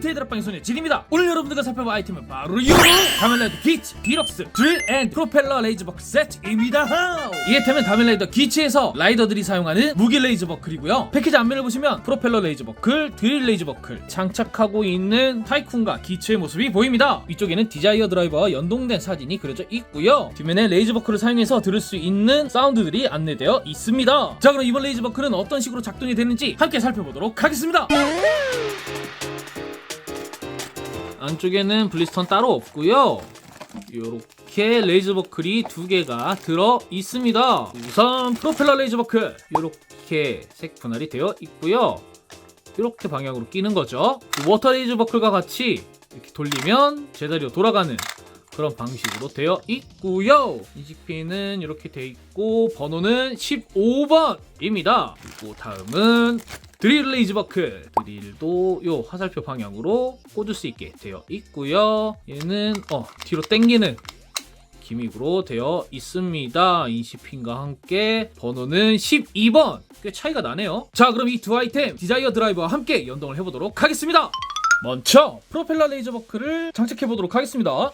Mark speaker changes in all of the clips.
Speaker 1: 드랍방의 소녀 진입니다. 오늘 여러분들과 살펴볼 아이템은 바로 이 가멜라이더 기치 디럭스 드릴 앤 프로펠러 레이저버클 세트입니다. 이 아이템은 가멜라이더 기치에서 라이더들이 사용하는 무기 레이저버클이고요. 패키지 앞면을 보시면 프로펠러 레이저버클 드릴 레이저버클 장착하고 있는 타이쿤과 기치의 모습이 보입니다. 위쪽에는 디자이어 드라이버와 연동된 사진이 그려져 있고요. 뒷면에 레이저버클을 사용해서 들을 수 있는 사운드들이 안내되어 있습니다. 자 그럼 이번 레이저버클은 어떤 식으로 작동이 되는지 함께 살펴보도록 하겠습니다 안쪽에는 블리스턴 따로 없고요. 이렇게 레이저 버클이 두 개가 들어 있습니다. 우선 프로펠러 레이저 버클 이렇게 색 분할이 되어 있고요. 이렇게 방향으로 끼는 거죠. 그 워터 레이저 버클과 같이 이렇게 돌리면 제자리로 돌아가는 그런 방식으로 되어 있고요. 인식핀은 이렇게 되어 있고 번호는 15번입니다. 그리고 다음은 드릴 레이즈 버클 드릴도 요 화살표 방향으로 꽂을 수 있게 되어 있고요. 얘는 어 뒤로 당기는 기믹으로 되어 있습니다. 인시핀과 함께 번호는 12번. 꽤 차이가 나네요. 자, 그럼 이 두 아이템 디자이어 드라이버와 함께 연동을 해보도록 하겠습니다. 먼저 프로펠러 레이저 버클을 장착해 보도록 하겠습니다.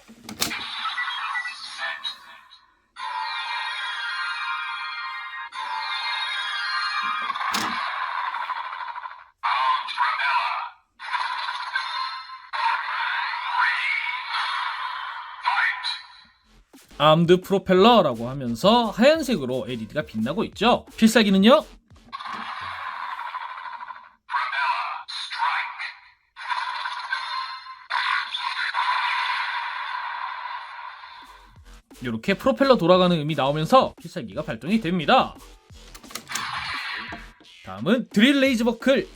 Speaker 1: 암드 프로펠러라고 하면서 하얀색으로 LED가 빛나고 있죠. 필살기는요. 이렇게 프로펠러 돌아가는 음이 나오면서 필살기가 발동이 됩니다. 다음은 드릴 레이즈 버클.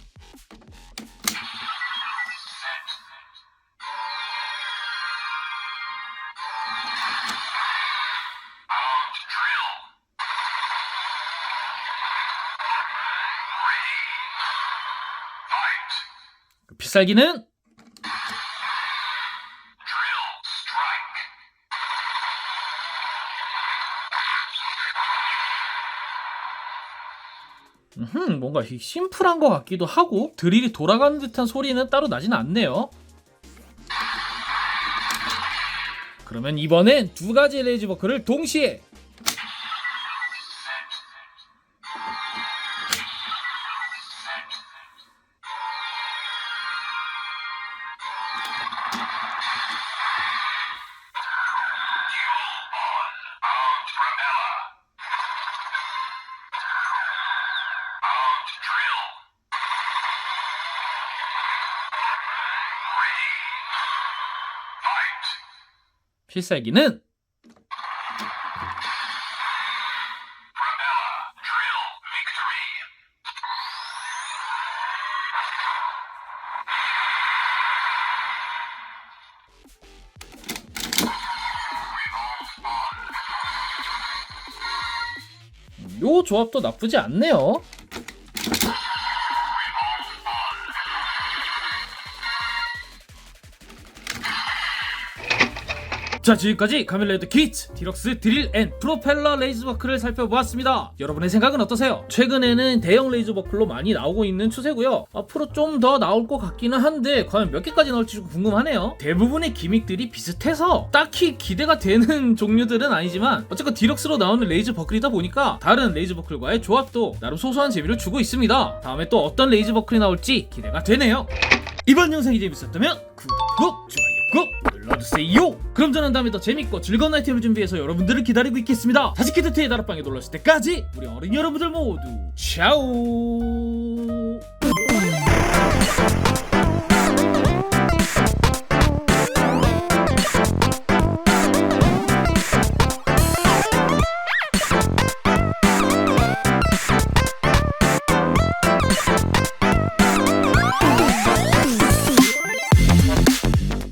Speaker 1: 필살기는 음, 뭔가 이 심플한 것 같기도 하고 드릴이 돌아가는 듯한 소리는 따로 나진 않네요. 그러면 이번엔 두 가지 레이즈 버클을 동시에 필살기는 요 조합도 나쁘지 않네요. 자 지금까지 카멜레이드 키트, 디럭스 드릴 앤 프로펠러 레이즈 버클을 살펴보았습니다. 여러분의 생각은 어떠세요? 최근에는 대형 레이저 버클로 많이 나오고 있는 추세고요. 앞으로 좀 더 나올 것 같기는 한데 과연 몇 개까지 나올지 좀 궁금하네요. 대부분의 기믹들이 비슷해서 딱히 기대가 되는 종류들은 아니지만 어쨌건 디럭스로 나오는 레이저 버클이다 보니까 다른 레이저 버클과의 조합도 나름 소소한 재미를 주고 있습니다. 다음에 또 어떤 레이저 버클이 나올지 기대가 되네요. 이번 영상이 재밌었다면 구독, 좋아요 꾹 눌러주세요. 그럼 저는 다음에 더 재밌고 즐거운 아이템을 준비해서 여러분들을 기다리고 있겠습니다. 다시 키드트의 다락방에 놀러오실 때까지 우리 어린 여러분들 모두 차오